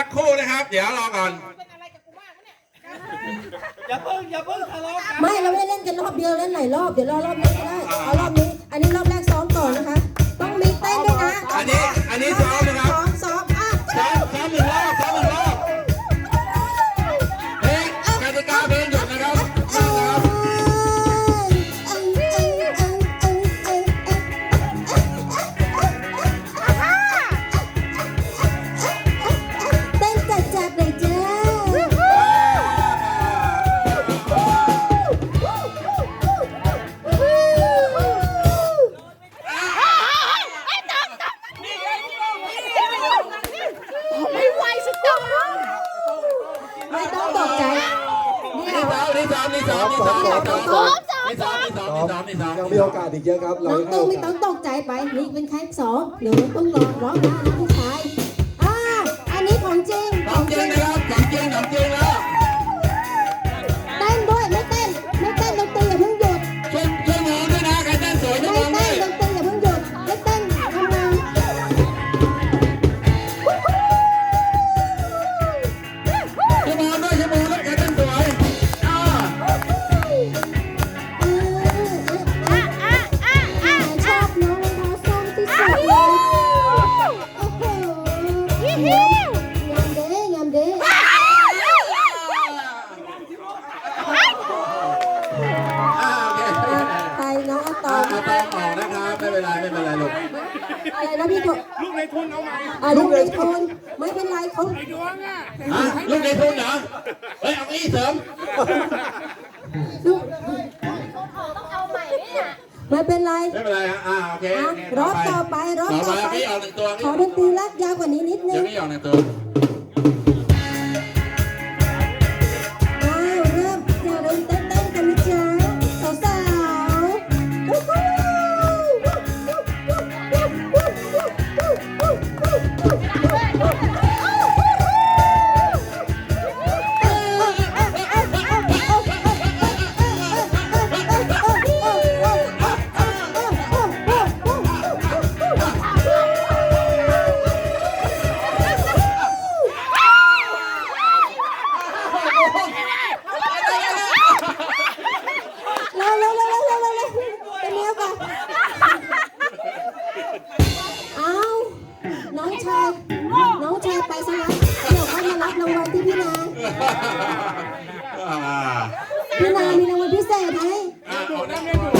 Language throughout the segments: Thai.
สักครู่นะครับ เดี๋ยวรอก่อน อย่าเพิ่งอย่าเพิ่งทะเลาะกันไม่เราไม่ได้เล่นกันรอบเดียวเล่นหลายรอบเดี๋ยวรอรอบนี้ก็ได้เอารอบนี้ อันนี้รอบแรกซ้อมก่อนนะคะ ต้องมีเต้นด้วยนะอันนี้อันนี้ซ้อม ไม่ต้องตกใจไป นี่เป็นแค่สองเดี๋ยวต้องรอร้องนะผู้ชายอ่าอันนี้ของจริง ของจริงนะครับของจริงของจริงแล้ว มลูกไม่เป็นไรไม่เป็นไรฮะอ่าโอเคอะรอบต่อไปรอบต่อต่อไปไปพี่ออกหนึ่งตัวขอดนตรีลากยาวกว่านี้นิดนึเดี๋ยวงพี่ออกหนึ่งตัว ชาย น้องชายไปซะแล้วเดี๋ยวเขามารับรางวัลที่พี่นาอ่าพี่นามีรางวัลพิเศษให้อ่าเอาหนึ่งตัวเดี๋ยวเดี๋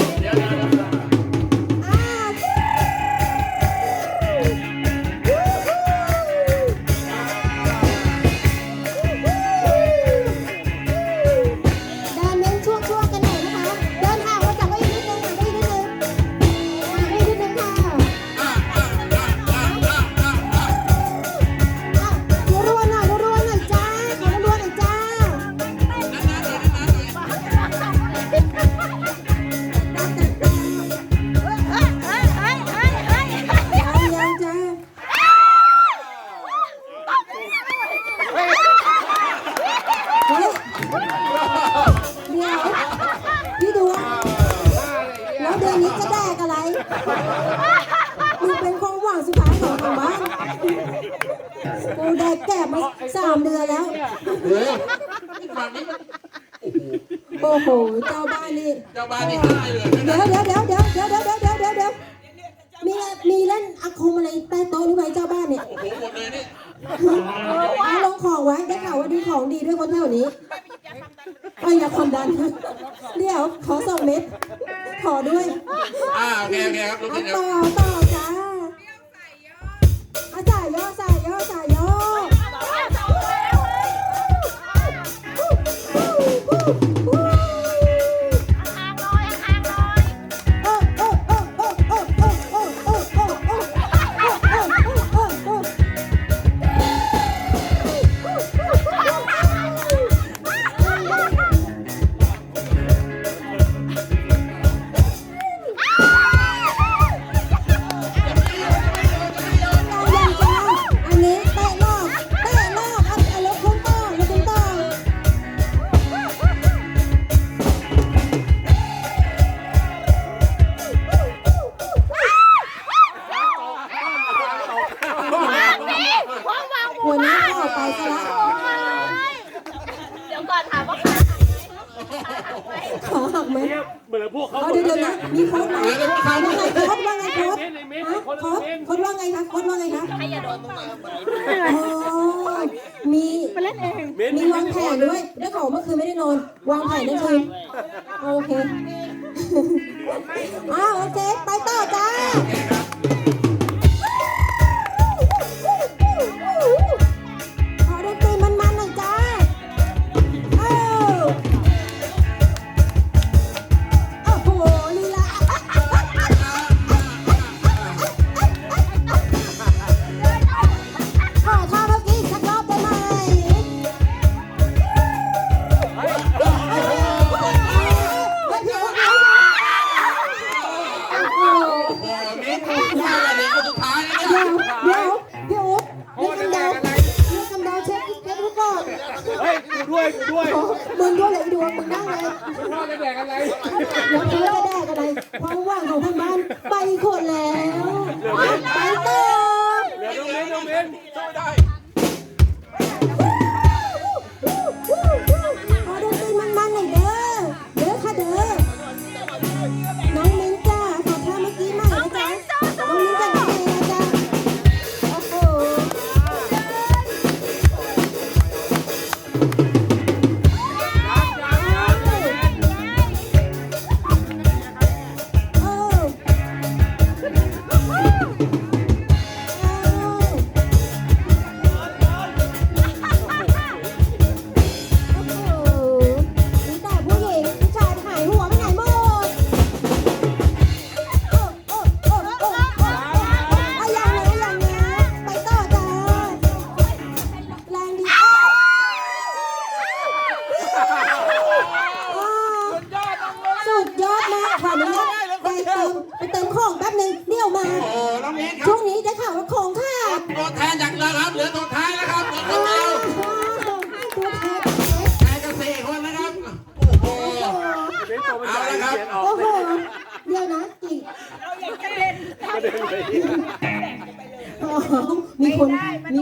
เดือนนี้จะแดกอะไรมึงเป็นความหวังสุดท้ายของทางบ้านกูแดกแก่มาสามเดือนแล้วโอ้โหฝั่งนี้โอ้โหโอ้โหเจ้าบ้านนี่เจ้าบ้านนี่ให้เลยเดี๋ยวเดี๋ยวเดี๋ยวเดี๋ยวเดี๋ยวเดี๋ยวเดี๋ยวเดี๋ยวเดี๋ยวเดี๋ยวมีมีเล่นอาคมอะไรใต้โต๊ะหรือไงเจ้าบ้านเนี่ยโอ้โหหมดเลยนี่ เอาลงของไว้ได้ข่าวว่าดีของดีด้วยคนแถวนี้เอ้ยอย่าความดันเดี๋ยวขอสองเม็ดขอด้วยอ่าโอเคโอเคครับลูกเอานี่ครัต่บ อต่อจ้าอาจ่ายย่อจ่ายย่อจ่ายย่อ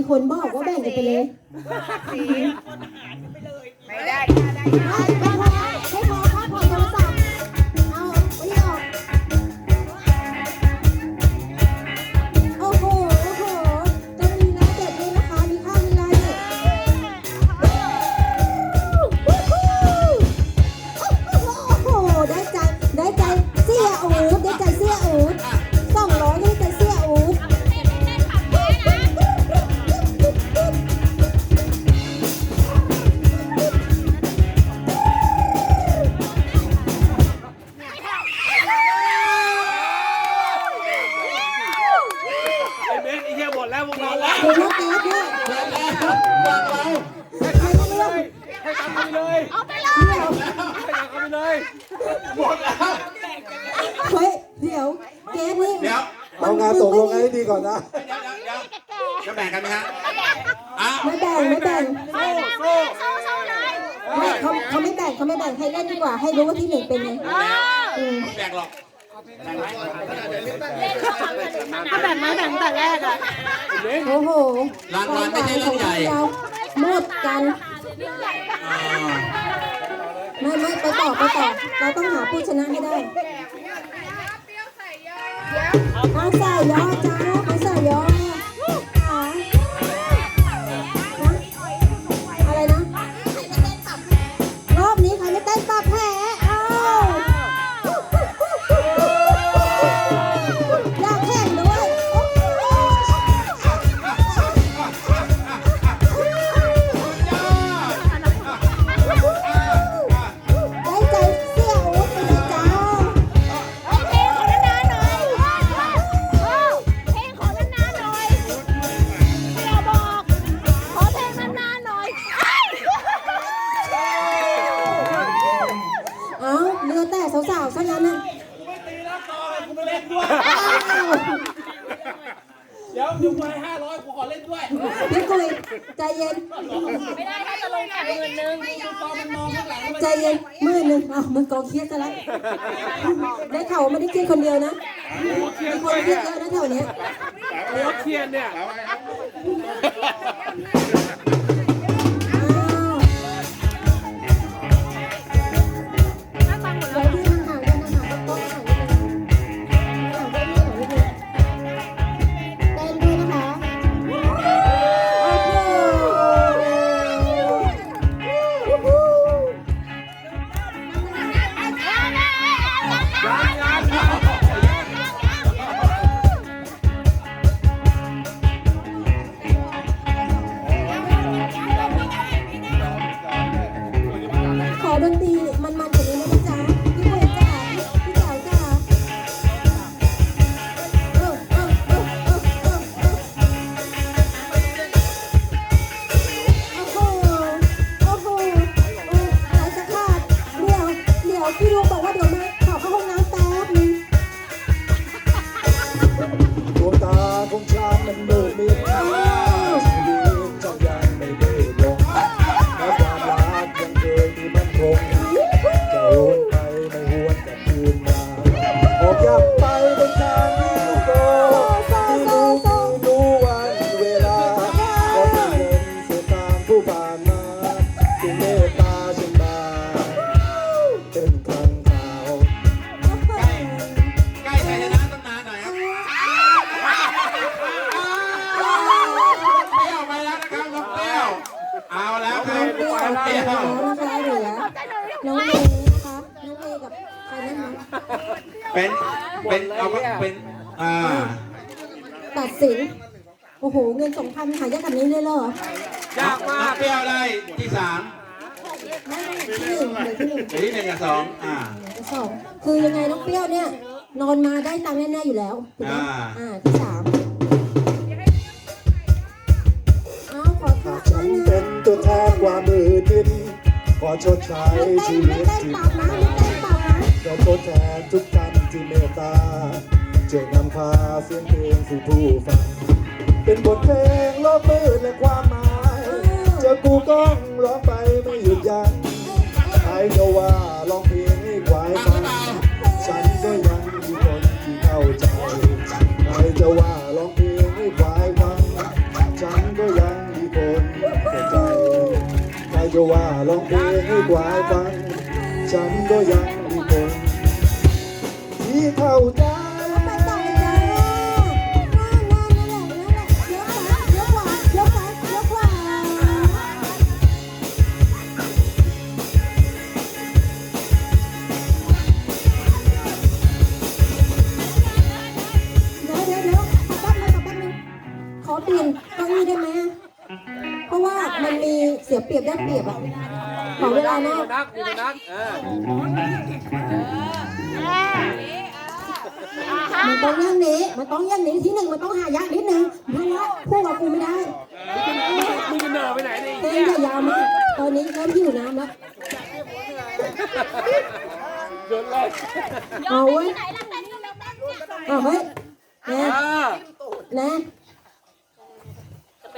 คนบอกว่าแบ่งกันไปเลยไม่ได้ได้ เราผมรู้ดีว่าพี่ฝากเราครับฝากเราให้ตังค์เขาไปเลยให้ตังค์เขาไปเลยเอาไปเลยให้ตังค์เขาไปเลยหมดแล้ว เฮ้ยเดี๋ยวเจ๊นี่เดี๋ยวเอางานตกลงกันให้ดีก่อนนะจะแบ่งกันไหมฮะไม่แบ่งไม่แบ่งไม่แบ่งไม่สู้งเลยไม่เขาเขาไม่แบ่งเขาไม่แบ่งให้เล่นดีกว่าให้รู้ว่าที่หนึ่งเป็นไงไม่แบ่งหรอก ก็แบ่งมาแบ่งแต่แรกอะโอ้โหลานลานไม่ใช่เรื่อใหญ่หมดกันไม่ไม่ไปต่อไปต่อเราต้องหาผู้ชนะให้ได้น้องใส่ยอดจ้า ที่หนึ่งเลยที่หนึ่งหรือที่หนึ่งกับสองอ่าที่สองคือยังไงน้องเปรี้ยวเนี่ย นอนมาได้ตังค์แน่ๆอยู่แล้วถูกไหมอ่า อ่าที่สามเอาขอโทหาษกฉันเป็นตัวแทนความมือดินขอชดใช้ไม่เต้ชีนวิไม่ตเต้นที่ปากนะไม่เต้นปากนะขอทดแทนทุกท่านที่เมตตาเจอนำพาเสียงเพลงสู่ผู้ฟัง เป็นบทเพลงลบมือและความหมาย เจอกูก้องร้องไปไม่หยุดยั้ง ใครจะว่าลองเพลงให้ควายฟังฉันก็ยังมีคนที่เข้าใจใครจะว่าลองเพลงให้ควายฟังฉันก็ยังมีคนเข้าใจใครจะว่าลองเพลงให้ควายฟังฉันก็ยังมีคนที่เข้าใจ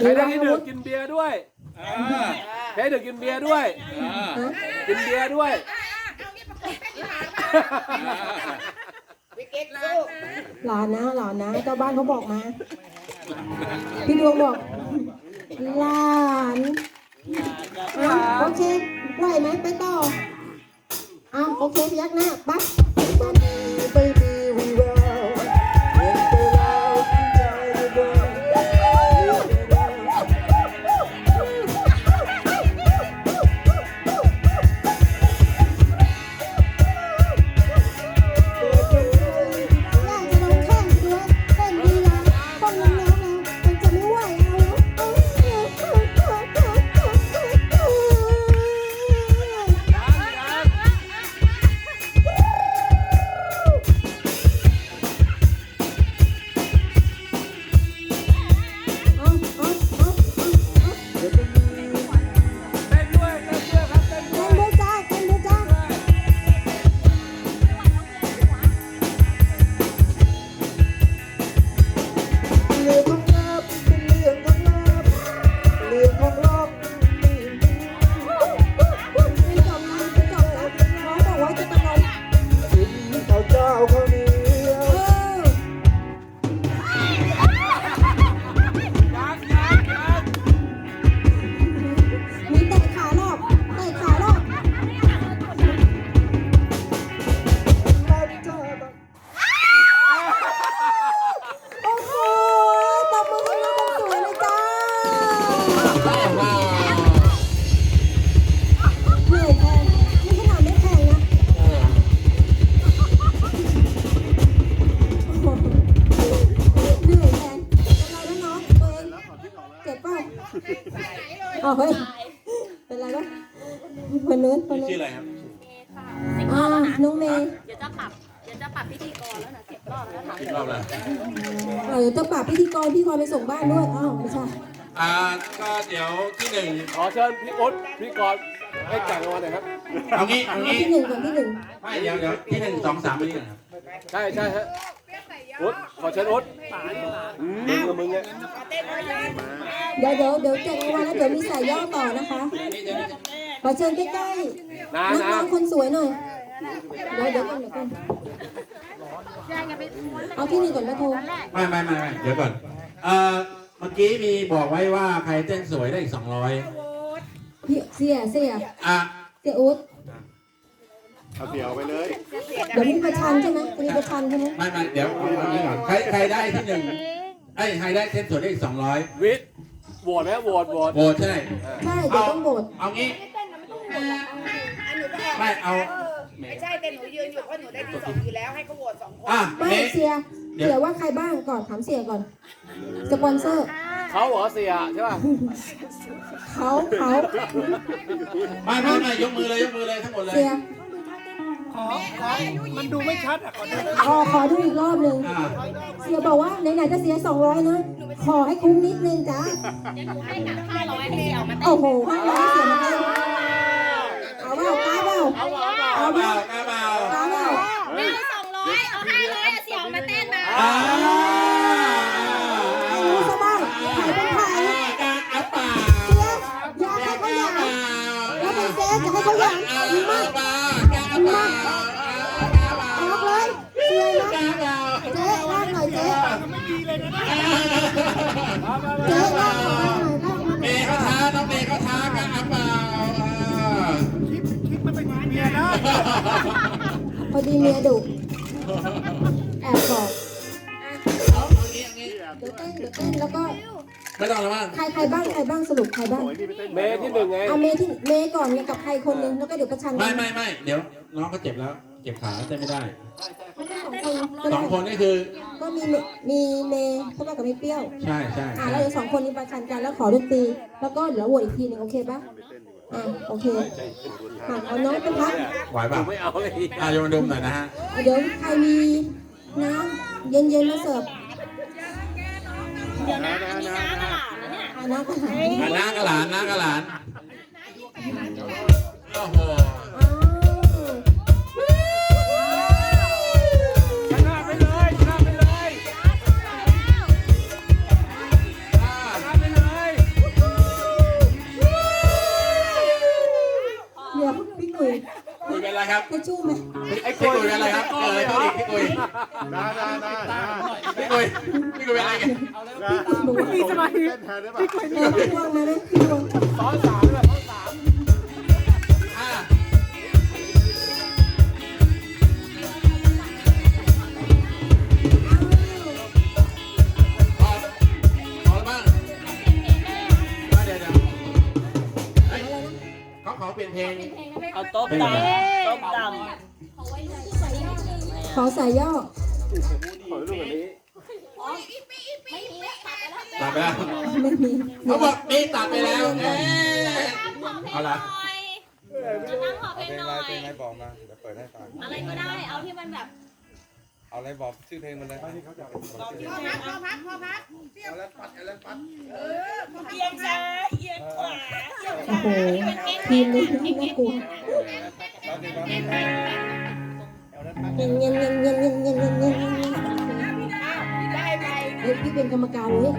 ใครได้ที่หนึ่งกินเบียร์ด้วยใครได้กินเบียร์ด้วยฮะกินเบียร์ด้วย หลานนะหลานนะเจ้าบ้านเขาบอกมา พี่ดวงบอกหลานเอาโอเคไหวไหมไปต่อเอาโอเคพยักหน้าปั๊บมันไม่ เอาเฮ้ยเป็นไรวะคนนู้นคนนู้นชื่ออะไรครับอ่าน้องเมย์เดี๋ยวจะปรับ เดี๋ยวจะปรับพิธีกรแล้วนะเก็บรอบแล้วนะอีกรอบเลยเออจะปรับพิธีกรพี่กรไปส่งบ้านด้วยอ้าวไม่ใช่อ่าก็เดี๋ยวที่หนึ่งขอเชิญพี่อุ๊ดพี่กรณ์ให้จัดรางวัลหน่อยครับ เอางี้เอาเอางี้ที่หนึ่งก่อนที่หนึ่งไม่เดี๋ยวเดี๋ยวที่หนึ่งสองสามนี่ก่อนครับ ใช่ใช่ฮะ อุ๊ดขอเชิญอุ๊ดมึงกับมึงเนี่ยเดี๋ยวเดี๋ยวเดี๋ยวแจกรางวัลแล้วเดี๋ยวมีสายย่อต่อนะคะขอเชิญใกล้นาๆนักนะร้องคนสวยหน่อยเดี๋ยวเดี๋ยวก่อนเดี๋ยวก่อนเอาที่หนึ่งก่อนนะโทรไม่ไม่ไม่ไม่เดี๋ยวก่อนเอ่อเมื่อกี้มีบอกไว้ว่าใครเต้นสวยได้อีกสองร้อยพี่เสียเสียอะเสียอุ๊ด เอาเดี๋ยวไปเลยเดี๋ยวมีประชันใช่ไหมจะมีประชันใช่ไหมไม่ไม่เดี๋ยวเอาอันนี้ก่อนใครใครได้ที่หนึ่งไอ้ยใครได้เต้นสวยได้อีกสองร้อยวิทย์โหวตไหมโหวตโหวตโหวตใช่ใช่เดี๋ยวต้องโหวตเอางี้อันหนูก็ออกไม่เอาไม่ใช่แต่หนูยืนอยู่เพราะหนูได้ที่สองอยู่แล้วให้เขาโหวตสองคนอะไม่เมเสียเสียว่าใครบ้างก่อนถามเสียก่อนสปอนเซอร์เขาเหรอเสียใช่ป่ะเขาเขาไม่ไม่ไม่ยกมือเลยยกมือเลยทั้งหมดเลยเสีย มันดูไม่ชัดอะขอดูขอขอดูอีกรอบหนึ่งอ่าเสียบอกว่าไหนๆจะเสีย 200นะขอให้คุ้มนิดนึงจ้าให้กับห้าร้อยให้เสียวมาเต้นโอ้โหห้าร้อยเสียมาเต้นเอาเปล่าก้าเปล่าเอาเอาเอาเปล่าล่าเปล่าก้าเปล่า ไม่เอาสองร้อยเอาห้าร้อยเสี่ยวมาเต้นมา อ่า พอดีเมียดุแอบบอกเอาอย่างนี้อย่างนี้เดี๋ยวเต้นเดี๋ยวเต้นแล้วก็ไม่ต้องแล้วมั้งใครใครบ้างใครบ้างสรุปใครบ้างเมย์ที่หนึ่งไงเอาเมย์ที่เมย์ก่อนเนี่ยกับใครคนหนึงแล้วก็เดี๋ยวประชันกัไม่นไม่ไม่เดี๋ยวน้องเขาเจ็บแล้ว เจ็บขาเต้นไม่ได้ก็สได้องคนนี่คือก็มีเมมีเมย์เข้ามากับไม่เปรี้ยว ใช่ใช่อะแล้วเดี๋ยวสองคนนี้ประชันกันแล้วขอดนตรีแล้วก็เดี๋ยวโหวตอีกทีหนึงโอเคปะ อะโอเคอะเอาน้องเป็นพักไหวเปล่าไม่เอาเลยอะโยนดมหน่อยนะฮะเดี๋ยวใครมีน้ำเย็นๆมาเสิร์ฟเดี๋ยวนะอันนี้น้ากับหลานนะเนี่ยอะน้ำก็หายอะน้ากระหลานน้ากระหลานโอ้โหอ้า ทิชชู่ไหมไอ้กุยเป็นอะไรครับเออตัวอีกพี่กุยได้ได้ได้พี่กุยพี่กุยเป็นอะไรกันพี่กุยหนูมีสมาพี่กุยหนูดวงเลยพี่ดวงซ้อนสาม ขาขอเปลี่ยนเพลง เอาโต๊ะตำโต๊ะตขอสายย่อขอรูปแบบนี้ตัดไปแล้วไม่มีเขาบอกมีตัดไปแล้วเอ๊ะเอาละจะนั่งขอเพลงเพลงหอะน่อยไรเพลงอะไรบอกมา เดี๋ยวเปิดให้ฟัง อะไรก็ได้ เอาที่มันแบบ เอาอะไรบอกชื่อเพลงมันเลยไม่ที่เขาจะพอพักพอพักพอพักเอาแล้วปัดเอาแล้วปัดำเอียงซ้ายเอียงขวาเอียงโอ้โหทีมนี้น่ากลัวปัดดีปัดเงี้ยเงี้ยเงี้ยเงี้ยเงี้ยเงี้ยเงี้ยเงี้ยเงี้ยได้ไหมเฮ้ยพี่เป็นกรรมการเลย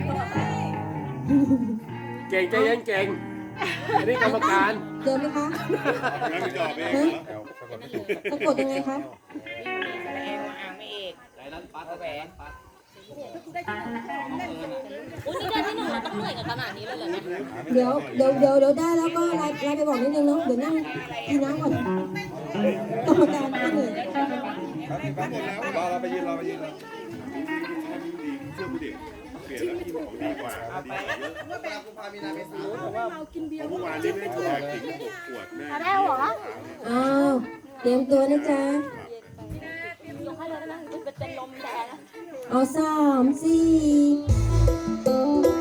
เก่งใจเย็นเก่งอันนี้กรรมการเดินไหมคะแล้วมีจอบเองฮะเดี๋ยวสะกดไม่ถูกสะ กดยังไงคะอุ้ยนี่เดือนที่หนึ่งเราต้องเหนื่อยกันขนาดนี้เลยเหรอเนี่ยเดี๋ยวเดี๋ยวเดี๋ยวเดี๋ยวได้แล้วก็ไลน์ไลน์ไปบอกนิดนึงเนาะเดี๋ยวนั่งกินน้ำก่อนกรรมการที่หนึ่งปัดดีปัดหมดแล้วรอเราไปยืนรอไปยืนรอเสื้อผู้เด็กเปลี่ยนแล้วของดีกว่าดีกว่าเยอะเมื่อวานนี้ไม่ได้แจกถึงหกขวดแม่ได้เหรออ้าวเตรียมตัวนะจ๊ะ ยกให้เลยได้ไหมเป็นลมแดดนะ เอาสามสี่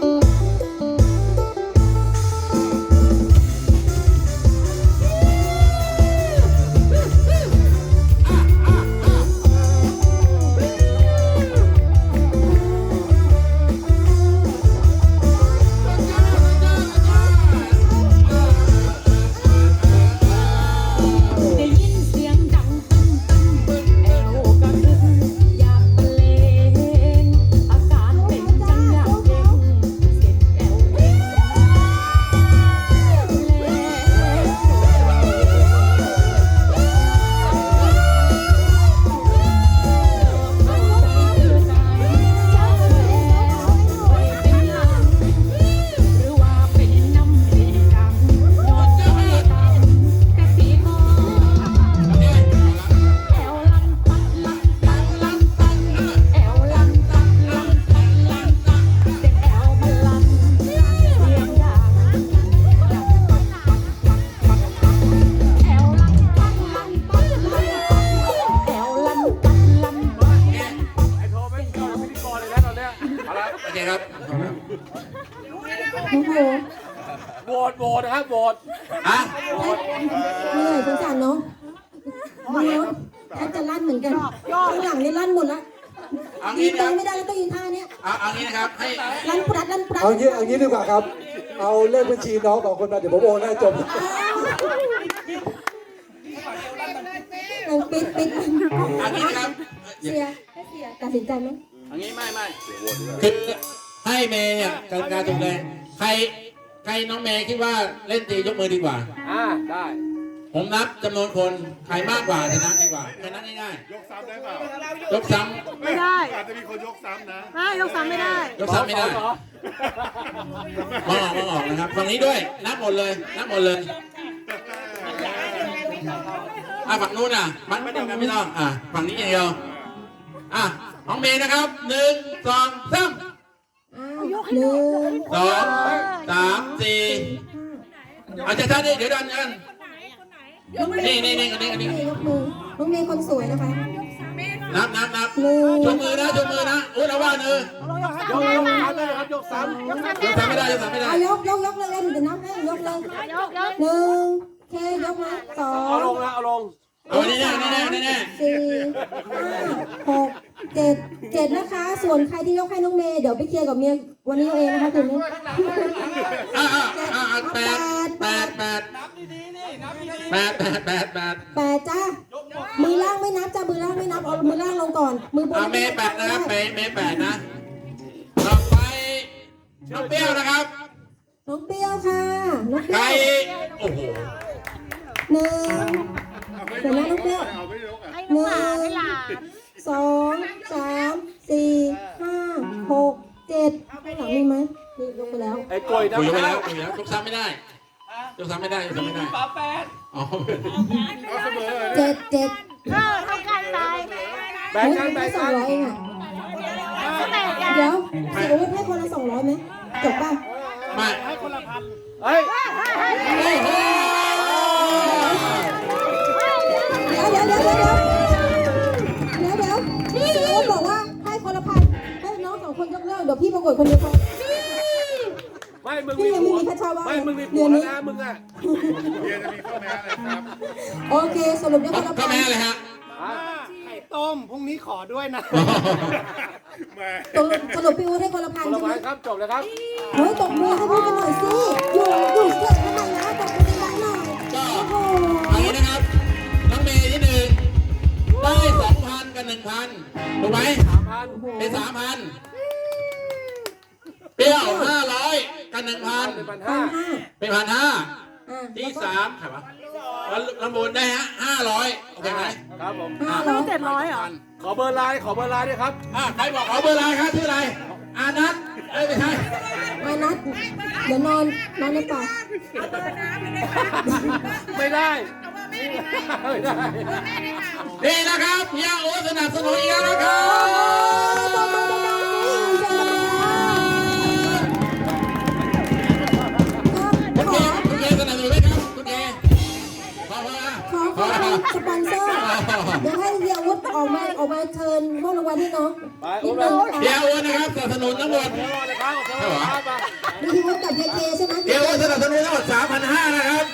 โบดอะเหนื่อยสงสารน้องน้องแทบจะลั่นเหมือนกันข้างหลังนี่ลั่นหมดละเอายืงี้นนะเดินไม่ได้แล้วต้องยืนท่าเนี้ยเอาเอางี้นะครับให้ลั่นปรัดลั่นปรัดเอางี้เอางี้ดีกว่าครับ เอาเลขบัญชีน้องสองคนมาเดี๋ยวผมโอนให้จบ เออปิดปิดเอางี้นะครับเสียให้เสียตัดสินใจไหม เอางี้ไม่ไม่คือให้เมย์เนี่ยกติกาตรงเลย ใครใครน้องเมย์คิดว่าเล่นตียกมือดีกว่า อ่าได้ ผมนับจำนวนคนใครมากกว่าชนะดีกว่าแค่นั้นง่ายยกซ้ำได้เปล่าๆยกซ้ไม่ได้ อาจจะมีคนยกซ้ำนะไม่ยกซ้ำไม่ได้ำยกซ้ำไม่ได้ขอมองออกมองออกนะครับฝั่งนี้ด้วยนับหมดเลยนับหมดเลยอะฝั่งนู้นอะ มันไม่เดียวกันไม่ต้องอะฝั่งนี้อย่างเดียวอะของเมย์นะครับหนึ่งสองสาม อ้าวหนึ่งสองสามสี่เอาจะท่านี่เดี๋ยวดันกันนี่นี่นี่อันนี้อันนี้ยกมือน้องเมย์คนสวยนะคะนับนับนับหนึ่งยกมือนะยกมือนะอุ้ยระวังเนอยยกยกซ้ำเลยครับยกซ้ำยกซ้ำไม่ได้ยกซ้ำไม่ได้เอายกยกยกเลยเอ็มเดี๋ยวนับให้ยกเลยยกยกหนึ่งเคยกมาสอเอาลงงนะเอาลง เอาอันนี้แน่แน่แน่แน่สี่ห้าหกเจ็ดเจ็ดนะคะ ส่วนใครที่ยกให้น้องเมย์เดี๋ยวไปเคลียร์กับเมียวันนี้เอาเองนะคะคืนนี้อ่าอ่าอ่าแปดแปดแปดแปดแปดแปดแปดแปดจ้ามือล่างไม่นับจ้ามือล่างไม่นับเอามือล่างลงก่อน มือบนอ่าเมย์แปดนะครับเมย์เมย์แปดนะต่อไปน้องเปรี้ยวนะครับน้องเปรี้ยวค่ะน้องเปใครรี้ยวโอ้โหหนึ่ง เดี๋ยวนะน้องเปรี้ยวเอาไม่ยกอะให้น้องหลานให้หลานสองสามสี่ห้าหกเจ็ดข้างหลังมีไหมนี่ยกไปแล้ว ไอ้กล้วยนะคุยไปแล้วคุยไปแล้วยกซ้ำไม่ได้ยกซ้ำไม่ได้ยกซ้ำไม่ได้ฝาแปดอ๋อเอาเสมอเลยเจ็ดเจ็ดเออเท่ากันเลยแบ่งกันให้แบ่งสอกังนร้อยเองอะก็แบ่งกันเดี๋ยวเสียวุฒิให้คนละสองร้อยไหมจบป่ะไม่เฮ้ยโอ้โหเดี๋ยวเดี๋ยวเดี๋ย ยวเดี๋ยวเดี๋ยวเดี๋ยวเดี๋ยวเสียวุฒิบอกว่าให้คนละพันให้น้องสองคนยกเลิกเดี๋ยวพี่ประกวดคนเดียวพอไม่มึงพี่มียังไม่ผัวมีคาช่าบ้านไม่มึงมีผัวแล้วนะมึงอะเบียร์จะมีข้อแม้อะไรครับโอเคสรุปได้คนละก็พันแม่เลยฮะ ไข่ต้มพรุ่งนี้ขอด้วยนะแม่สรุปสรุปพี่วุฒิให้คนละพันผลใช่ไหมไม้ครับจบเลยครับ เฮ้ยตบมือให้พูดกันหน่อยสิอยู่อยู่เฉยทำไมนะ องพันกับหนึ่งพันถูกไหมสามพันเป็นสามพันเปรี้ยวห้าร้อยกับหนึ่งพันเป็นพันพัห้านห้าเป็นพันห้าอะที่แล้วก็สามใครวะแล้วลำบูนได้ฮะห้าร้อยโอเคไหมครับผมห้าร้อยเจ็ดร้อยเหรอขอเบอร์ไลน์ขอเบอร์ไลน์ด้วยครับอะใครบอกขอเบอร์ไลน์ครับชื่ออะไรอานัทเอ้ยไม่ใช่มานัดเดี๋ยวนอนนอนในป่าไม่ได้ไม่ได้ นี่นะครับเฮียโอสนับสนุนอีกแล้วนะครับตบมือดังๆสิเจอแล้วคุณขเกอคุณเกสนับสนุนไหมครับคุณเกพอพออะขอขอเป็นสปอนเซอร์เดี๋ยวให้เฮียวุฒิ ออกมาออกมาเชิญมอบรางวัลให้น้องไปนิโอ้ดโหนึงเฮียค่ะโอนะครับสนับสนุนทั้งหมดเดี๋ยวรอนะครับขอบคุณครับมามีพี่วุฒิกับเฮียเคใช่ไหมเฮียโอสนับสนุนทั้งหมด3,500นะครับ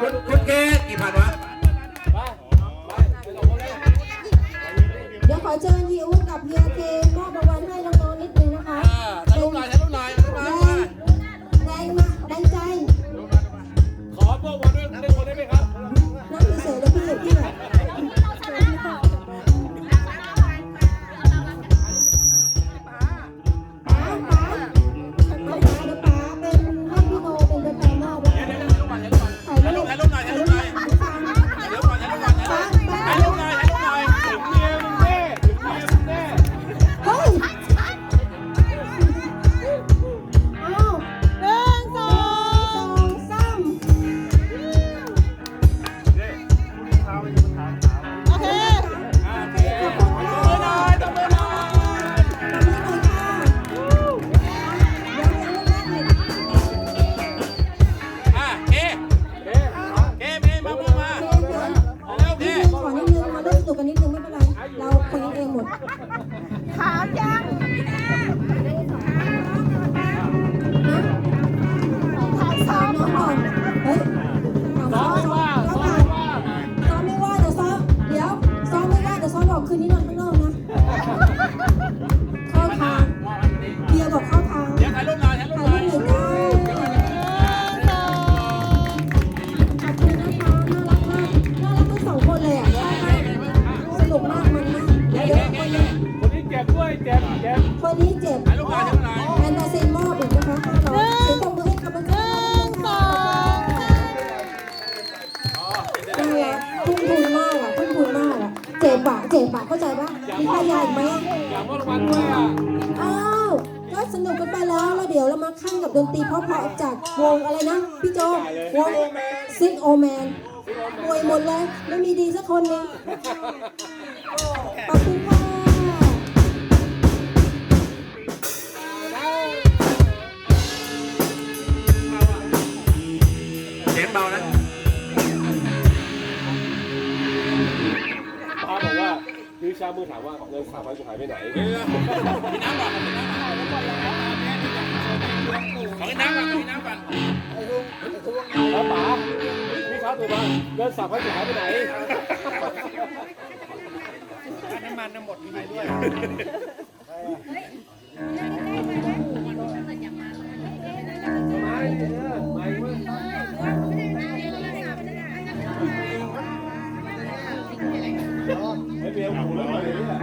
คุณคุณเกกี่พันวะไปไปไปลงคนเลยเดี๋ยวขอเชิญเฮียวุฒิกับเฮียเคมอบรางวัล คนนี้เจ็บแอนนาเซนมอบอีกนะคะห้าร้อยเดี๋ยวต้องมือให้คำมันค่ะเนี่ยพุ่งบุญมากอะพุ่งบุญมากอะเจ็บปะเจ็บปะเข้าใจปะมีค่ายาอีกไหมอยากมอบรางวัลด้วยอะอ้าวก็สนุกกันไปแล้วแล้วเดี๋ยวเรามาขั้นกับดนตรีเพราะๆจากวงอะไรนะพี่โจวงซิกโอแมนป่วยหมดเลยไม่มีดีสักคนนึงปะพุ่ง เบานะป้าบอกว่าคือชามือถามว่าเงินสามพันกูหายไปไหนขอน้ำก่อนขอน้ำก่อนแล้วป๋าพี่ครับตัวมาเงินสามพันกูหายไปไหนน้ำมันน้ำหมดมีใครด้วยไม่เนี่ยไม่เว้ย ไม่เบียร์หูแล้วเลยเนี่ยมาร์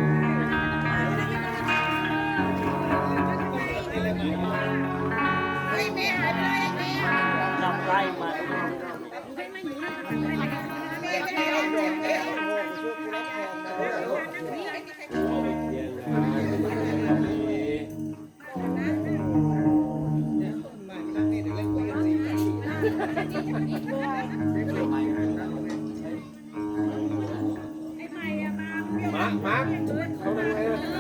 มาร์คเขาเป็นไง